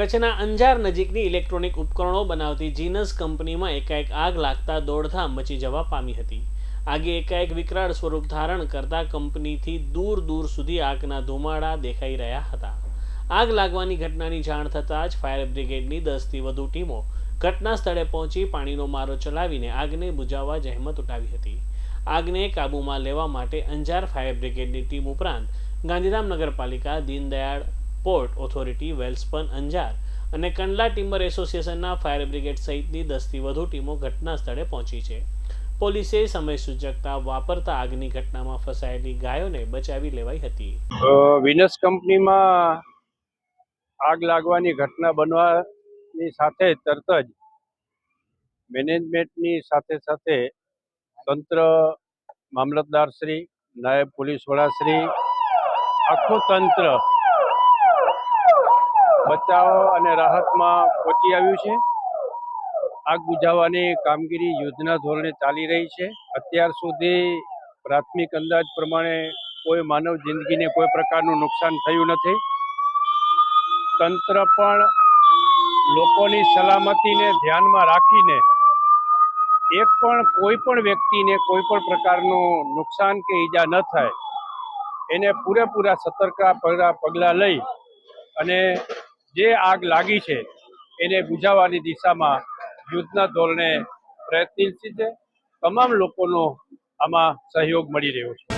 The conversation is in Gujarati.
કચ્છના અંજાર નજીકની ઇલેક્ટ્રોનિક ઉપકરણો બનાવતી જીનસ કંપનીમાં એકાએક આગ લાગતા દોડધામ મચી જવા પામી હતી. આગે એકાએક વિકરાળ સ્વરૂપ ધારણ કરતા કંપનીથી દૂર દૂર સુધી આગના ધુમાડા દેખાઈ રહ્યા હતા. આગ લાગવાની ઘટનાની જાણ થતાં જ ફાયર બ્રિગેડની દસથી વધુ ટીમો ઘટના સ્થળે પહોંચી પાણીનો મારો ચલાવીને આગને બુઝાવવા જહેમત ઉઠાવી હતી. આગને કાબૂમાં લેવા માટે અંજાર ફાયર બ્રિગેડની ટીમ ઉપરાંત ગાંધીધામ નગરપાલિકા દીનદયાળ પોર્ટ ઓથોરિટી વેલ્સપન અંજાર અને કંડલા ટિમ્બર એસોસિએશનના ફાયર બ્રિગેડ સહિતની દસથી વધુ ટીમો ઘટના સ્થળે પહોંચી છે. પોલીસે સમય સૂચકતા વાપરતા આગની ઘટનામાં ફસાયેલી ગાયોને બચાવી લેવાઈ હતી. વિનસ કંપનીમાં આગ લાગવાની ઘટના બનવાની સાથે તરત જ મેનેજમેન્ટની સાથે સાથે તંત્ર મામલતદારશ્રી, નાયબ પોલીસ વડાશ્રી, આખું તંત્ર બચાવ અને રાહતમાં પહોંચી આવ્યું છે. આગ બુઝાવવાની કામગીરી યુદ્ધના ધોરણે ચાલી રહી છે. અત્યાર સુધી પ્રાથમિક અંદાજ પ્રમાણે કોઈ માનવ જિંદગીને કોઈ પ્રકારનું નુકસાન થયું નથી. તંત્ર પણ લોકોની સલામતીને ધ્યાનમાં રાખીને એક પણ કોઈ પણ વ્યક્તિને કોઈ પણ પ્રકારનું નુકસાન કે ઈજા ન થાય. એને પૂરેપૂરા સતર્કતા પગલાં પગલાં લઈ અને જે આગ લાગી છે, એને બુઝાવવાની દિશામાં યુદ્ધના ધોરણે પ્રયત્નશીલ છે. તમામ લોકોનો આમાં સહયોગ મળી રહ્યો છે.